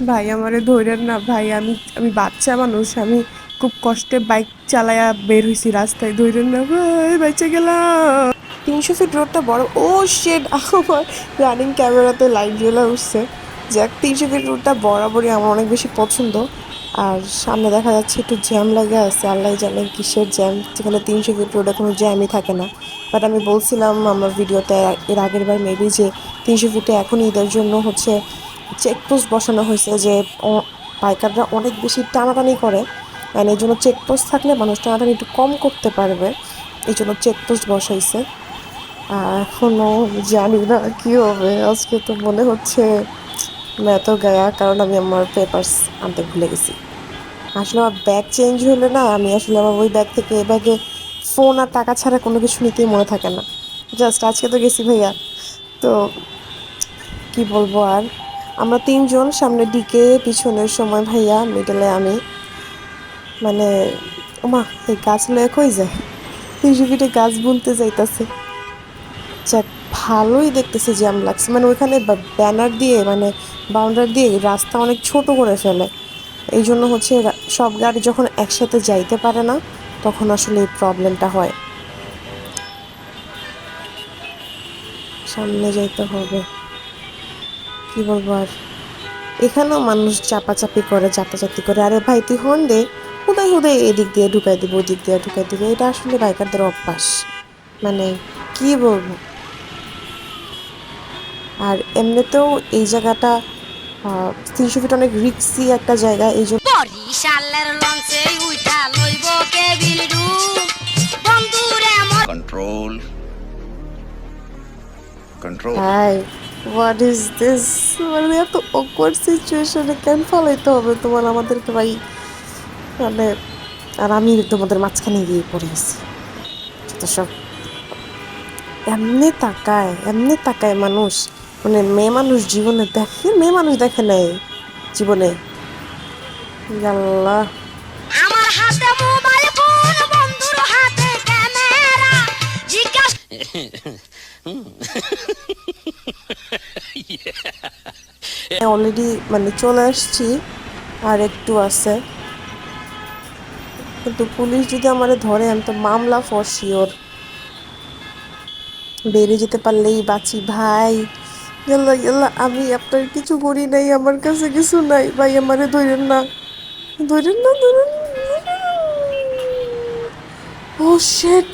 ভাই, আমারে ধৈরেন না, ভাই, আমি আমি বাচ্চা মানুষ, আমি খুব কষ্টে বাইক চালায়া বের হয়েছি রাস্তায় ধৈরেন না, ভাই বেঁচে গেলাম। তিনশো ফিট রোডটা বড়, ও শেড আমার রানিং ক্যামেরাতে লাইট জ্বলে উঠছে। যাক, তিনশো ফিট রোডটা বরাবরই আমার অনেক বেশি পছন্দ। আর সামনে দেখা যাচ্ছে একটু জ্যাম লাগা আছে, আল্লাহ জানে কিসের জ্যাম যেখানে তিনশো ফিট রোডে কোনো জ্যামই থাকে না। বাট আমি বলছিলাম আমার ভিডিওতে এর আগের বার মেবি যে তিনশো ফিটে এখন ঈদের জন্য হচ্ছে চেকপোস্ট বসানো হয়েছে যে পাইকাররা অনেক বেশি টানাটানি করে। অ্যান্ড এই জন্য চেকপোস্ট থাকলে মানুষ টানাটানি একটু কম করতে পারবে। এই জন্য চেকপোস্ট বসাইছে। আর এখনও জানি না কি হবে। আজকে তো মনে হচ্ছে এত গায়া, কারণ আমি আমার পেপার্স আনতে ভুলে গেছি। আসলে আমার ব্যাগ চেঞ্জ হলে না, আমি আসলে আমার ওই ব্যাগ থেকে এই ব্যাগে ফোন আর টাকা ছাড়া কোনো কিছু নিতেই মনে থাকে না। জাস্ট আজকে তো গেছি ভাইয়া। তো কি বলব আর? আমরা তিনজন সামনে দিকে, পিছনের সময় ভাইয়া মিডলে আমি। মানে ওমা, এই গাছ লয়ে কই যায়? ফিটে গাছ বুনতে যাইতাছে। যাক, ভালোই দেখতেছি জ্যাম লাগছে। মানে ওইখানে ব্যানার দিয়ে মানে বাউন্ডার দিয়ে রাস্তা অনেক ছোট করে ফেলে। এই জন্য হচ্ছে সব গাড়ি যখন একসাথে যাইতে পারে না, তখন আসলে এই প্রবলেমটা হয়। সামনে যাইতে হবে। কি বলব আর? এখানেও মানুষ চাপাচাপি করে চাপাচাপি করে। আরে ভাই তুই হন দে। হুদাই হুদাই এদিক দিয়ে ঢুকাই দিব ওদিক দিয়ে ঢুকাই দিব। এটা আসলে বাইকারদের অভ্যাস। মানে কি বলব? আর এমনিতেও এই জায়গাটা তিনশো ফিট অনেক রিক্সি একটা জায়গা এই জন্য বরিশালের লঞ্চে হোয়াট ইজ দিস মানে এত অকওয়ার্ড সিচুয়েশনে কেন ফলাইতে হবে তোমার? আমাদেরকে ভাই মানে আর আমি তোমাদের মাঝখানে গিয়ে পড়ে গেছি যত সব এমনি তাকায় এমনি তাকায় মানুষ। মানে মেয়ে মানুষ জীবনে দেখে, মেয়ে মানুষ দেখে নাই জীবনে। আল্লাহ। আমার হাতে অলরেডি মানে চলে আসছি, আর একটু আছে। কিন্তু পুলিশ যদি আমারে ধরে, আমি তো মামলা ফর শিওর বেরিয়ে যেতে পারলেই বাঁচি ভাই। গেল্লা গেল্লা আমি আপনার কিছু করি নাই, আমার কাছে কিছু নাই। ভাই, আমারে ধরেন না। ধরেন না, ধরেন ও শেট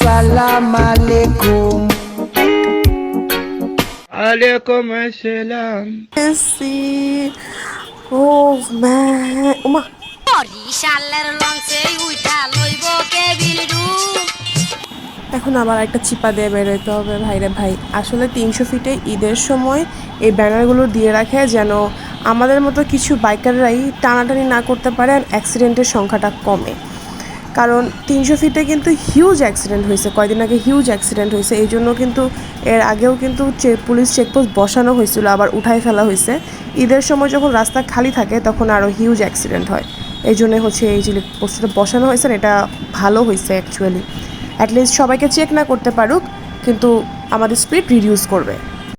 Salam alaikum. Assalam. মেসি ও লইব কেবিল ডু এখন আবার একটা চিপা দিয়ে বেরোতে হবে ভাইরে ভাই। আসলে তিনশো ফিটে ঈদের সময় এই ব্যানারগুলো দিয়ে রাখে যেন আমাদের মতো কিছু বাইকাররাই টানাটানি না করতে পারে আর অ্যাক্সিডেন্টের সংখ্যাটা কমে। কারণ তিনশো ফিটে কিন্তু হিউজ অ্যাক্সিডেন্ট হয়েছে কয়দিন আগে হিউজ অ্যাক্সিডেন্ট হয়েছে, এই জন্য কিন্তু এর আগেও কিন্তু পুলিশ চেকপোস্ট বসানো হয়েছিল, আবার উঠায় ফেলা হয়েছে। ঈদের সময় যখন রাস্তা খালি থাকে, তখন আরও হিউজ অ্যাক্সিডেন্ট হয়। এই জন্য হচ্ছে এই যে পোস্টটা বসানো হয়েছে এটা ভালো হয়েছে অ্যাকচুয়ালি অ্যাটলিস্ট সবাইকে চেক না করতে পারুক, কিন্তু আমাদের স্পিড রিডিউস করবে।